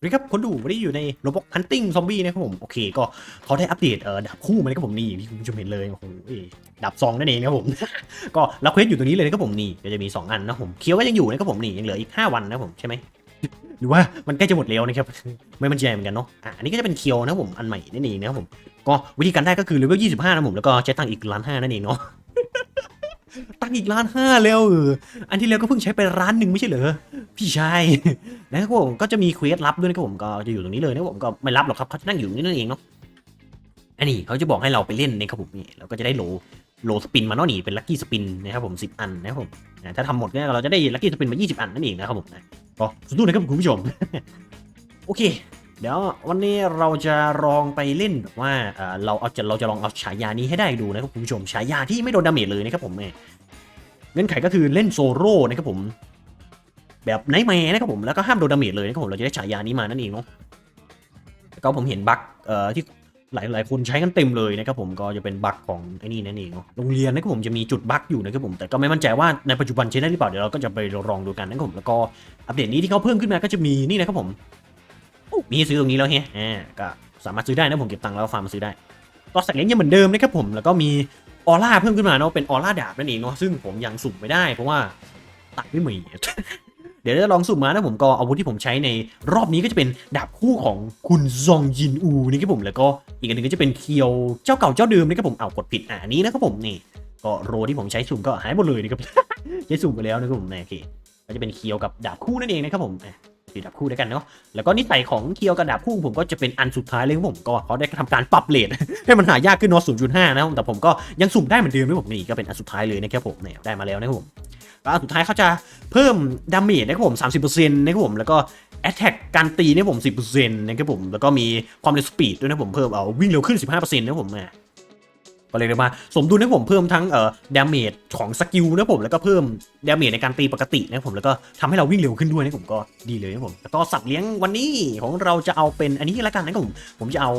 สวัสดีครับคนดูวันนี้อยู่ในโรบอทฮันติ g งซอมบี้นะครับผม โอเคก็เขาได้อัปเดตเอ่อดาบคู่มานะครับผมนี่อย่ที่คุณผู้ชมเห็นเลยโอ้โหดาบซองนั่นเองนะครับผม ก็รับเควสอยู่ตรงนี้เลยนะครับผมนี่ก็จะมี 2 อันนะผมเคียวก็ยังอยู่นะครับผมนี่ยังเหลืออีก 5 วันนะผมใช่ไหมหรือว่ามันใกล้จะหมดแล้วนะครับไม่มันใจเหมือนกันเนาะอะอันนี้ก็จะเป็นเคียวนะผมอันใหม่นั่นเองนะครับผมก็วิธีการได้ก็คือเลเวล25นะผมแล้วก็ใช้ตังค์อีกล้านห้านั่นเองเนาะ ตั้งอีกล้านห้าแล้วเอออันที่แล้วก็เพิ่งใช้ไปร้านหนึ่งไม่ใช่เหรอพี่ชายนะครับผมก็จะมีเควสลับด้วยนะครับผมก็จะอยู่ตรงนี้เลยนะครับผมก็ไม่รับหรอกครับเขาจะนั่งอยู่นี่นั่นเองเนาะอันนี้เขาจะบอกให้เราไปเล่นนะครับผมนี่เราก็จะได้โลโลสปินมาเนาะนี่เป็นลัคกี้สปินนะครับผม10 อันนะครับผมถ้าทำหมดเนี่ยเราจะได้ลัคกี้สปินมา 20 อันนั่นเองนะครับผมนะก็สู้ๆนะครับคุณผู้ชมโอเค เดี๋ยววันนี้เราจะลองไปเล่นแบบว่าเราเอาจะเราจะลองเอาฉายานี้ให้ได้ดูนะครับคุณผู้ชมฉายาที่ไม่โดนดาเมจเลยนะครับผมเนเงื่อนไขก็คือเล่นโซโล่นะครับผม แบบไนท์แมร์นะครับผมแล้วก็ห้ามโดนดาเมจเลยนะครับผมเราจะได้ฉายานี้มานั่นเองเนาะก็ผมเห็นบั๊กเอ่อที่หลายหลายคนใช้กันเต็มเลยนะครับผมก็จะเป็นบั๊กของไอ้นี่นั่นเองเนาะโรงเรียนนะครับผมจะมีจุดบั๊กอยู่นะครับผมแต่ก็ไม่มั่นใจว่าในปัจจุบันใช้ได้หรือเปล่าเดี๋ยวเราก็จะไปลองดูกันนะครับผมแล้วก็อัปเดตนี้ที่เขาเพิ่มขึ้นมาก็จะมีนี่นะครับผม มีให้ซื้อตรงนี้แล้วเฮ้อ่าก็สามารถซื้อได้นะผมเก็บตังค์แล้วฟาร์มมาซื้อได้ก็สัตว์เลี้ยงยังเหมือนเดิมนะครับผมแล้วก็มีออร่าเพิ่มขึ้นมาเนาะเป็นออร่าดาบนั่นเองเนาะซึ่งผมยังสุ่มไม่ได้เพราะว่าตัดไม่มีเดี๋ยวจะลองสุ่มมานะผมก็อาวุธที่ผมใช้ในรอบนี้ก็จะเป็นดาบคู่ของคุณซองยินอูนี่ครับผมแล้วก็อีกอันหนึงก็จะเป็นเคียวเจ้าเก่าเจ้าเดิมนะครับผมเอากดผิดอ่านี้นะครับผมนี่ก็โรที่ผมใช้สุ่มก็หายหมดเลยนะครับใช้สุ่มไปแล้วนะครับผมนี่โอเคก็จะเป็นเคียวกับดาบคู่นั่นเองนะครับผม อะสีดาบคู่ด้วยกันเนาะแล้วก็นิสัยของเคียวกับดาบคู่ผมก็จะเป็นอันสุดท้ายเลยครับผมก็เขาได้ทำการปรับเลทให้มันหายากขึ้นเนาะ0.5นะครับแต่ผมก็ยังสุ่มได้เหมือนเดิมนะครับผมนี่ก็เป็นอันสุดท้ายเลยนะครับผมเนี่ยได้มาแล้วนะครับผมแล้วอันสุดท้ายเขาจะเพิ่มดาเมจนะครับผม30%นะครับผมแล้วก็แอตแทกการตีนะครับผม 10%นะครับผมแล้วก็มีความเร็วสปีดด้วยนะผมเพิ่มเอาวิ่งเร็วขึ้น 15%นะครับผมอะ ก็เลยได้มาสมดุลนะครับผมเพิ่มทั้งเอ่อดาเมจของสกิลนะผมแล้วก็เพิ่มดาเมจในการตีปกตินะผมแล้วก็ทำให้เราวิ่งเร็วขึ้นด้วยนะผมก็ดีเลยนะผมแล้วก็สัตว์เลี้ยงวันนี้ของเราจะเอาเป็นอันนี้ละกันนะผมผมจะเอา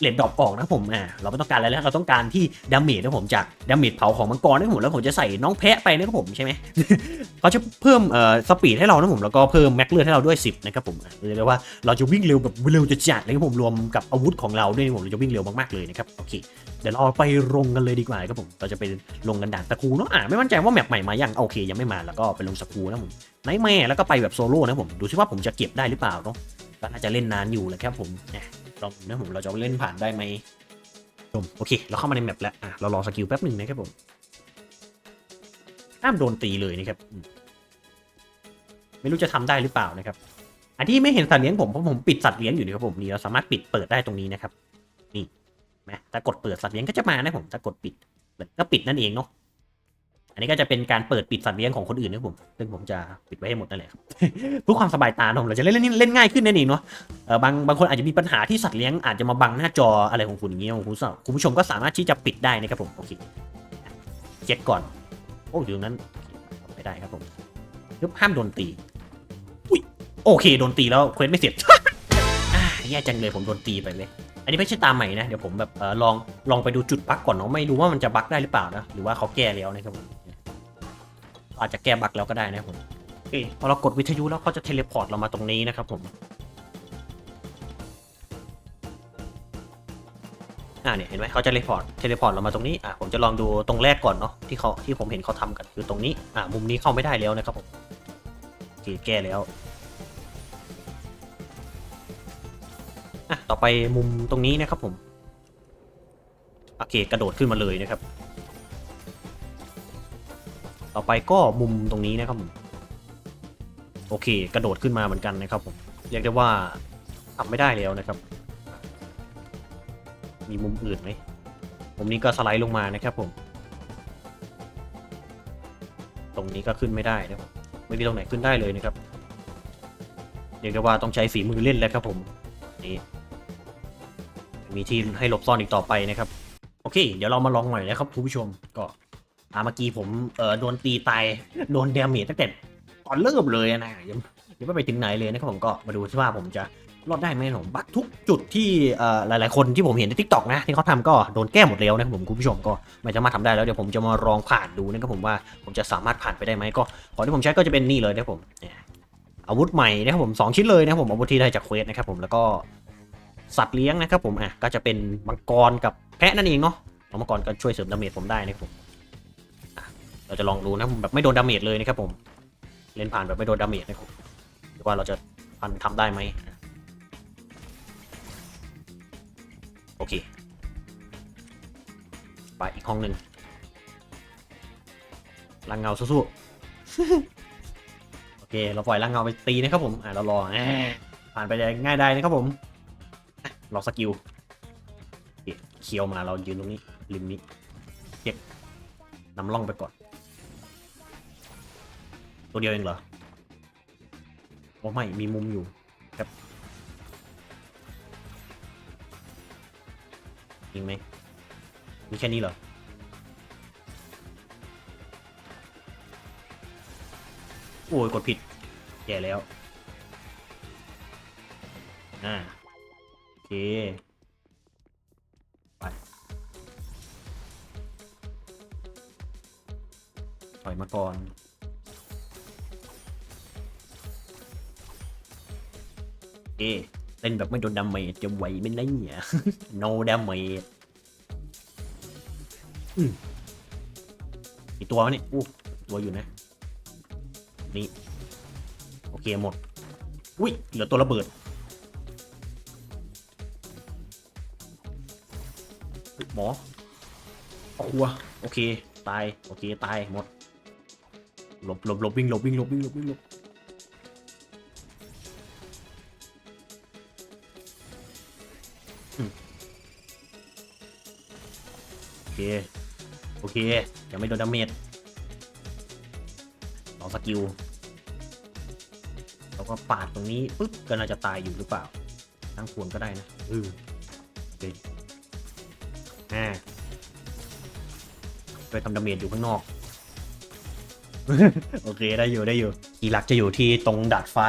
เลดดรอปออกนะผมอ่าเราไม่ต้องการอะไรแล้วเราต้องการที่ดาเมจนะผมจากดาเมจเผาของมังกรนะผมแล้วผมจะใส่น้องแพะไปนะครับผมใช่ไหมเขาจะเพิ่มเอ่อสปีดให้เรานะผมแล้วก็เพิ่มแม็กเลือดให้เราด้วย 10นะครับผมเรียกได้ว่าเราจะวิ่งเร็วแบบเร็วจะจัดเลยครับผมรวมกับอาวุธของเราด้วยนะผมเราจะวิ่งเร็วมากๆเลยนะครับโอเคเดี๋ยวเราไปลงกันเลยดีกว่าครับผม เราจะไปลงกันด่านตะคูเนาะอ่าไม่มั่นใจว่าแมปใหม่มายังโอเค ยังไม่มาแล้วก็ไปลงสกูนะผมไนแม่แล้วก็ไปแบบโซโล่นะผมดูซิว่าผมจะเก็บได้หรือเปล่าเนาะก็น่าจะเล่นนานอยู่แหละครับผมเนี่ยลองนะผมเราจะเล่นผ่านได้ไหมชมโอเค เราเข้ามาในแมปแล้วอะเรารอสกิลแป๊บหนึ่งนะครับผมห้ามโดนตีเลยนะครับไม่รู้จะทำได้หรือเปล่านะครับ อันที่ไม่เห็นสัตว์เลี้ยงผมเพราะผมปิดสัตว์เลี้ยงอยู่นะครับผมนี่เราสามารถปิดเปิดได้ตรงนี้นะครับ ไหมถ้ากดเปิดสัตว์เลี้ยงก็จะมานะผมถ้ากดปิดก็ปิดนั่นเองเนาะอันนี้ก็จะเป็นการเปิดปิดสัตว์เลี้ยงของคนอื่นนะผมซึ่งผมจะปิดไว้ให้หมดนั่นแหละครับเพื่อความสบายตาของเราจะเล่นเล่นเล่นง่ายขึ้นนั่นเองเนาะเออบางบางคนอาจจะมีปัญหาที่สัตว์เลี้ยงอาจจะมาบังหน้าจออะไรของคุณอย่างเงี้ยคุณผู้ชมคุณผู้ชมก็สามารถที่จะปิดได้นะครับผมโอเคเช็คก่อน โอ้อยู่ตรงนั้นไม่ได้ครับผมยกห้ามโดนตีอุ้ยโอเคโดนตีแล้วเควสไม่เสร็จแย่จังเลยผมโดนตีไปเลย อันนี้ไม่ใช่ตามใหม่นะ เดี๋ยวผมแบบเออลองลองไปดูจุดบั๊กก่อนเนาะไม่รู้ว่ามันจะบั๊กได้หรือเปล่านะ หรือว่าเขาแก้แล้วนะครับผมอาจจะแก้บั๊กแล้วก็ได้นะครับผมโอเคพอเรากดวิทยุแล้วเขาจะเทเลพอร์ตเรามาตรงนี้นะครับผมอ่าเนี่ยเห็นไหมเขาจะเทเลพอร์ตเทเลพอร์ตเรามาตรงนี้อ่าผมจะลองดูตรงแรกก่อนเนาะที่เขาที่ผมเห็นเขาทำกันคือตรงนี้อ่ามุมนี้เข้าไม่ได้แล้วนะครับผมโอเคแก้แล้ว ไปมุมตรงนี้นะครับผมโอเคกระโดดขึ้นมาเลยนะครับ ต่อไปก็มุมตรงนี้นะครับผมโอเค กระโดดขึ้นมาเหมือนกันนะครับผมเรียกได้ว่าทำไม่ได้แล้วนะครับ มีมุมอื่นไหมมุมนี้ก็สไลด์ลงมานะครับผม ตรงนี้ก็ขึ้นไม่ได้นะครับไม่มีตรงไหนขึ้นได้เลยนะครับเรียกได้ว่าต้องใช้ฝีมือเล่นแล้วครับผมนี่ มีที่ให้หลบซ่อนอีกต่อไปนะครับ โอเค เดี๋ยวเรามาลองหน่อยนะครับคุณผู้ชมก็อาเมื่อกี้ผมเออโดนตีตายโดนเดาเมจตั้งแต่ตอนเริ่มเลยนะยังยังไม่ไปถึงไหนเลยนะครับผมก็มาดูที่ว่าผมจะรอดได้ไหมผมบักทุกจุดที่เออหลายๆ คนที่ผมเห็นในทิกตอกนะที่เขาทำก็โดนแก้หมดแล้วนะครับผมคุณผู้ชมก็ไม่สามารถทำได้แล้วเดี๋ยวผมจะมาลองผ่านดูนะครับผมว่าผมจะสามารถผ่านไปได้ไหมก็ของที่ผมใช้ก็จะเป็นนี่เลยนะครับผมอาวุธใหม่นะครับผมสองชิ้นเลยนะครับผมอาวุธที่ได้จากเควสนะครับผมแล้วก็ สัตว์เลี้ยงนะครับผมอะก็จะเป็นมังกรกับแพะนั่นเองเนาะมังกรก็ช่วยเสริมดาเมจผมได้นะครับผมเราจะลองดูนะครับผมแบบไม่โดนดาเมจเลยนะครับผมเล่นผ่านแบบไม่โดนดาเมจนะครับหรือว่าเราจะพันทำได้ไหมโอเคไปอีกห้องหนึ่งลังเงาสู้ๆโอเค เราปล่อยลังเงาไปตีนะครับผมอ่าเรารอผ่านไปได้ง่ายได้นะครับผม อะรอสกิลเคียวมาเรายืนตรงนี้ริมนี้เก็บนำล่องไปก่อน ตัวเดียวเองเหรอโอ้ไม่มีมุมอยู่ครับยิงไหมมีแค่นี้เหรอโอ้ยกดผิดแย่แล้ว อ่า ไปถอยมาก่อนโอเล่นแบบไม่โดนดาเมจจะไหวไหม่ได้เนี่ย no damage อืมกี่ตัววะเนี่ยอู้ตัวอยู่นะ นี่ โอเคหมด อุ้ยเหลือตัวระเบิด หมอเอาครัวโอเค ตาย โอเค ตาย หมด หลบหลบหลบวิ่งหลบวิ่งหลบวิ่งหลบวิ่งหลบโอเค โอเค ยังไม่โดนดาเมจสองสกิล แล้วก็ปาดตรงนี้ปุ๊บ ก็น่าจะตายอยู่หรือเปล่า ทั้งควรก็ได้นะเออโอเค อ่าไปทำดาเมจอยู่ข้างนอก โอเคได้อยู่ได้อยู่อีหลักจะอยู่ที่ตรงดาดฟ้า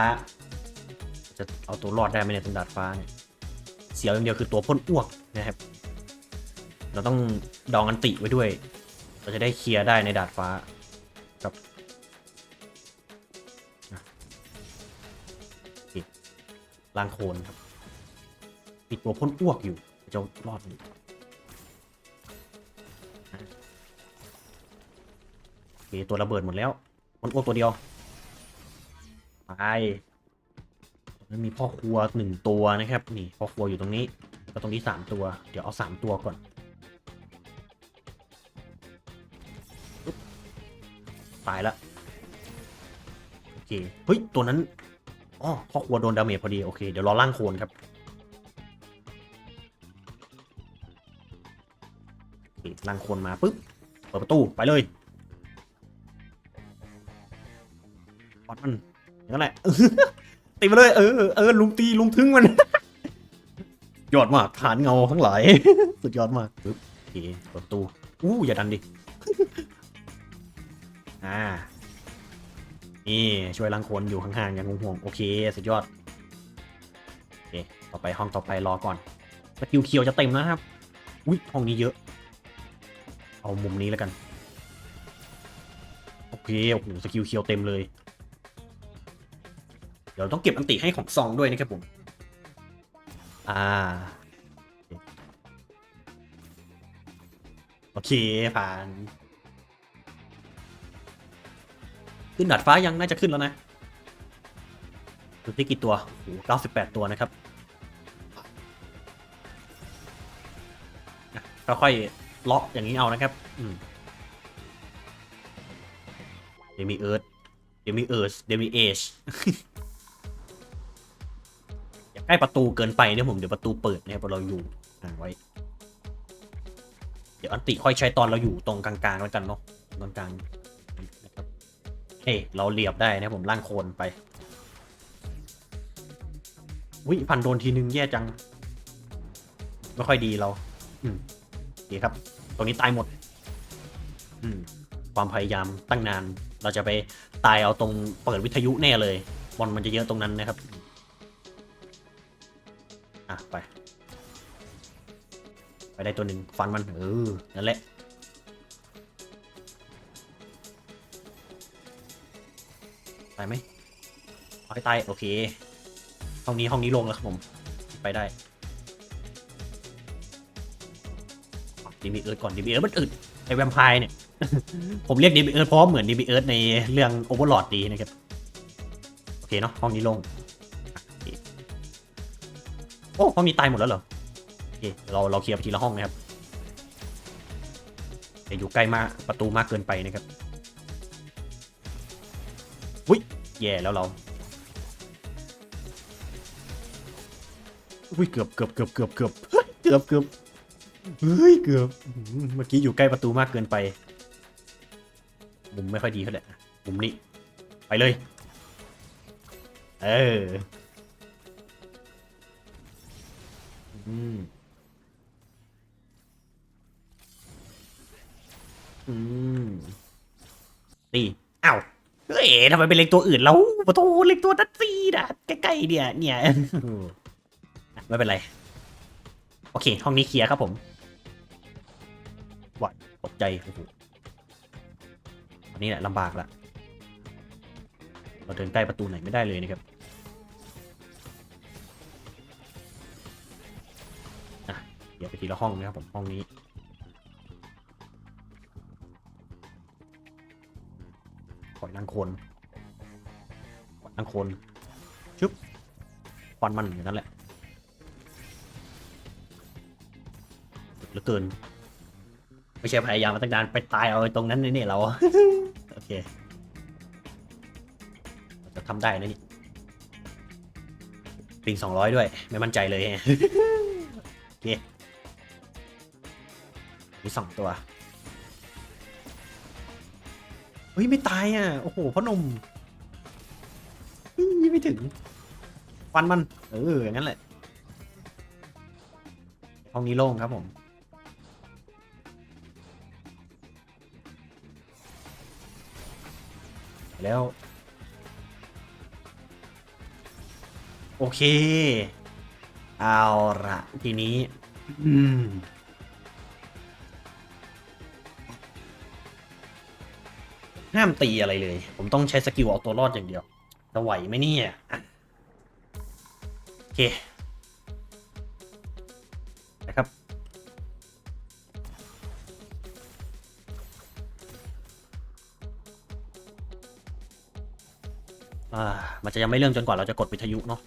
จะเอาตัวรอดได้ไหมเนี่ยตรงดาดฟ้าเนี่ยเสียวอย่างเดียวคือตัวพ่นอ้วกนะครับ เราต้องดองอันติไว้ด้วย เราจะได้เคลียร์ได้ในดาดฟ้าลางโคลนครับปิดตัวพ่นอ้วกอยู่จะรอดอยู่ ตัวระเบิดหมดแล้วพ่นอ้วกตัวเดียวไปแล้วมีพ่อครัวหนึ่งตัวนะครับ นี่พ่อครัวอยู่ตรงนี้ก็ตรงนี้สามตัว เดี๋ยวเอาสามตัวก่อนตายละโอเคเฮ้ยตัวนั้นอ๋อพ่อครัวโดนดาเมจพอดีโอเคเดี๋ยวรอล่างโคนครับล่างโคนมาปุ๊บเปิดประตูไปเลย นั่นแหละตีมาเลยเออเออลุมตีลุมทึงมัน ยอดมากฐานเงาทั้งหลาย สุดยอดมากปึ๊บโอเคปิดประตูอู้อย่าดันดิอ่านี่ช่วยล้างคนอยู่ห่างๆอย่างห่วงๆโอเค สุดยอดโอเคต่อไปห้องต่อไปรอก่อนสกิลเคียวจะเต็มนะครับอุ้ยห้องนี้เยอะ เอามุมนี้แล้วกัน โอเคโอ้โหสกิลเคียวเต็มเลย เดี๋ยวต้องเก็บอันติให้ของซองด้วยนะครับผม อ่า โอเค ผ่าน ขึ้นดาดฟ้ายังน่าจะขึ้นแล้วนะดูที่กี่ตัวโอ้โห98 ตัวนะครับอะค่อยๆเลาะอย่างนี้เอานะครับ อืมเดมีเอิร์ธเดมีเอิร์ธเดมีเอช ล้ประตูเกินไปเนี่ยผมเดี๋ยวประตูเปิดนะครับเราอยู่ห่างไว้ เดี๋ยวอันติค่อยใช้ตอนเราอยู่ตรงกลางๆแล้วกันเนาะตรงกลางนะครับเฮ้เราเรียบได้นะผมล่างโคลนไปวิพันโดนทีนึงแย่จัง ไม่ค่อยดีเรา อืมดีครับ ตรงนี้ตายหมด อืม ความพยายามตั้งนาน เราจะไปตายเอาตรงเปิดวิทยุแน่เลย บอลมันจะเยอะตรงนั้นนะครับ อะไป ไปได้ตัวหนึ่งฟันมันเออนั่นแหละตายไหมไปเอาให้ตายโอเคห้องนี้ห้องนี้ลงแล้วครับผมไปได้ดีบีเอิร์ดก่อนดีบีเอิร์ดมันอึดไอแวมไพร์เนี่ย ผมเรียกดีบีเอิร์ดเพราะเหมือนดีบีเอิร์ดในเรื่องโอเวอร์ลอดดีนะครับ โอเคเนาะห้องนี้ลง อ้ห้องนี้ตายหมดแล้วเหรอโอเคเราเราเคลียร์ไปทีละห้องนะครับอย่าอยู่ใกล้มากประตูมากเกินไปนะครับอุ้ยแย่แล้วเราอุ้ยเกือบเกือบเกือบเกือบเกือบเกือบเกือบเฮ้ยเกือบอื้อหือเมื่อกี้อยู่ใกล้ประตูมากเกินไปมุมไม่ค่อยดีเท่าไหร่มุมนี้ไปเลย เออ อืม อืมตีอ้าว เฮ้ยทำไมเป็นเล็กตัวอื่นแล้วปะโถเล็กตัวนัดซีนะใกล้ๆเนี่ย เนี่ยไม่เป็นไร โอเค ห้องนี้เคลียร์ครับผมวัดตกใจโอ้โหอันนี้แหละลำบากละเราเดินใกล้ประตูไหนไม่ได้เลยนะครับ ดี๋ยวไปทีละห้องนะครับผมห้องนี้ขอยนางคนขอยนางคนชึบควันมันอย่างนั้นแหละเหลือเกินไม่ใช่พยายามมาตั้งนานไปตายเอาตรงนั้นนี่เราโอเคจะทำได้นะนี่ปิงสองร้อยด้วย ไม่มั่นใจเลยโอเค มีสองตัวเฮ้ย ไม่ตายอะ โอ้โหพ่อหนมเฮ้ยไม่ถึงฟันมัน เออ อย่างนั้นแหละ ห้องนี้โล่งครับผม แล้ว โอเค เอาละทีนี้ อืม ห้ามตีอะไรเลย ผมต้องใช้สกิลเอาตัวรอดอย่างเดียว จะไหวไหมเนี่ยโอเคนะครับ อ่า มันจะยังไม่เริ่มจนกว่าเราจะกดวิทยุเนาะ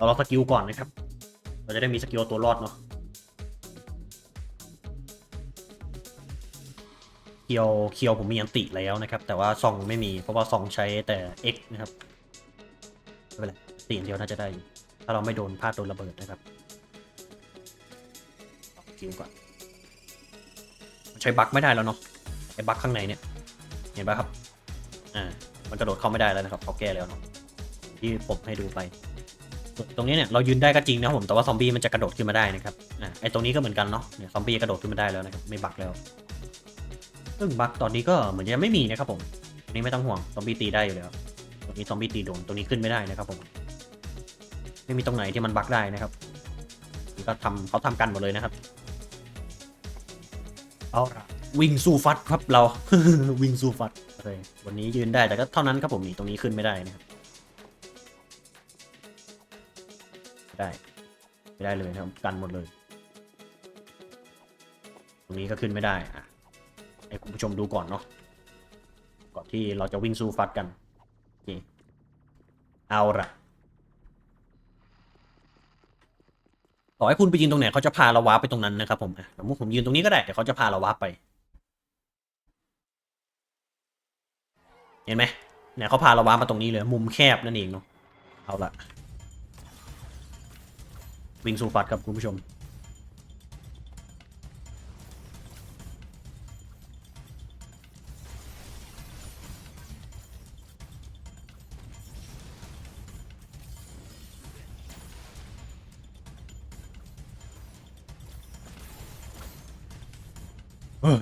เราลองสกิลก่อนนะครับ เราจะได้มีสกิลตัวรอดเนาะเคียวเคียวผมมีอันติแล้วนะครับ แต่ว่าซองไม่มีเพราะว่าซองใช้แต่ X นะครับไม่เป็นไรตีอย่างเดียวน่าจะได้ ถ้าเราไม่โดนพลาดโดนระเบิดนะครับคิวก่อนใช้บั๊กไม่ได้แล้วเนาะไอ้บั๊กข้างในเนี่ยเห็นปะครับอ่ามันกระโดดเข้าไม่ได้แล้วนะครับเขาแก้แล้วเนาะที่ผมให้ดูไป ตรงนี้เนี่ยเรายืนได้ก็จริงนะครับผมแต่ว่าซอมบี้มันจะกระโดดขึ้นมาได้นะครับอ่าไอ้ตรงนี้ก็เหมือนกันเนาะเนี่ยซอมบี้กระโดดขึ้นมาได้แล้วนะครับไม่บั๊กแล้วซึ่งบั๊กตอนนี้ก็เหมือนจะไม่มีนะครับผมอันนี้ไม่ต้องห่วงซอมบี้ตีได้อยู่แล้วตรงนี้ซอมบี้ตีโดนตรงนี้ขึ้นไม่ได้นะครับผมไม่มีตรงไหนที่มันบั๊กได้นะครับนี่ก็ทำเขาทำกันหมดเลยนะครับเอาละวิ่งสู้ฟัดครับเราวิ่งสู้ฟัดโอเควันนี้ยืนได้แต่ก็เท่านั้นครับผมนี่ตรงนี้ขึ้นไม่ได้นะครับ ไม่ได้ ไม่ได้เลยนะครับกันหมดเลย ตรงนี้ก็ขึ้นไม่ได้อะให้คุณผู้ชมดูก่อนเนาะก่อนที่เราจะวิ่งสู้ฟัดกันโอเคเอาละต่อให้คุณไปยืนตรงไหนเขาจะพาเราว้าไปตรงนั้นนะครับผมอะสมมติผมยืนตรงนี้ก็ได้เดี๋ยวเขาจะพาเราว้าไป เห็นไหมเนี่ยเขาพาเราว้ามาตรงนี้เลยมุมแคบนั่นเองเนาะเอาละ วิ่งสู้ฟัดครับคุณผู้ชม เออ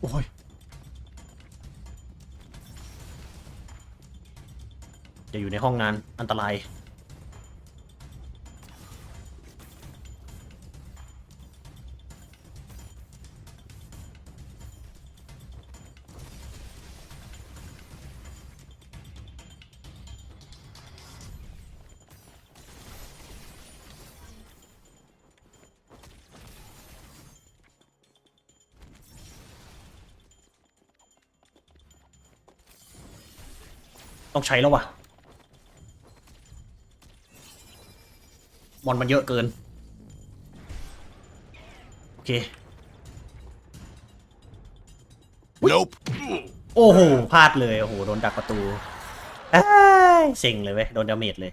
โอ้ยจะอยู่ในห้องงานอันตราย ต้องใช้แล้ววะมอนมันเยอะเกิน โอเค Nope. โอ้โหพลาดเลย โอ้โห โดนดักประตูเอ้ยเซ็งเลยเว้ย โดนดาเมจเลย